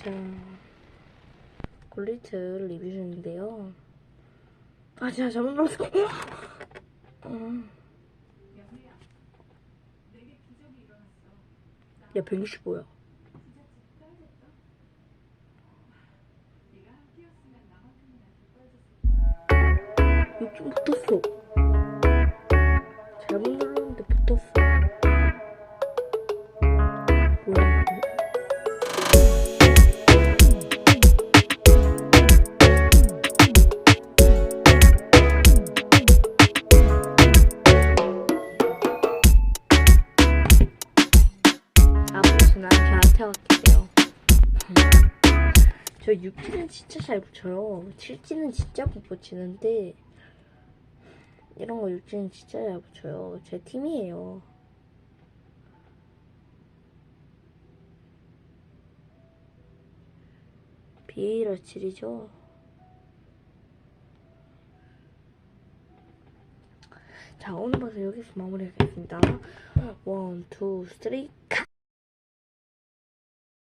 자, 골리트 리뷰 중인데요. 아, 진짜 잘못 눌렀어. 어. 야, 165야. 여기 붙었어. 아버지 난 저한테 맡기세요. 저 6지는 진짜 잘 붙여요. 7지는 진짜 못 붙이는데 이런 거 6지는 진짜 잘 붙여요. 제 팀이에요. 비에이러 7이죠. 자, 오늘 방송 여기서 마무리하겠습니다. 원, 투, 쓰리, 컷!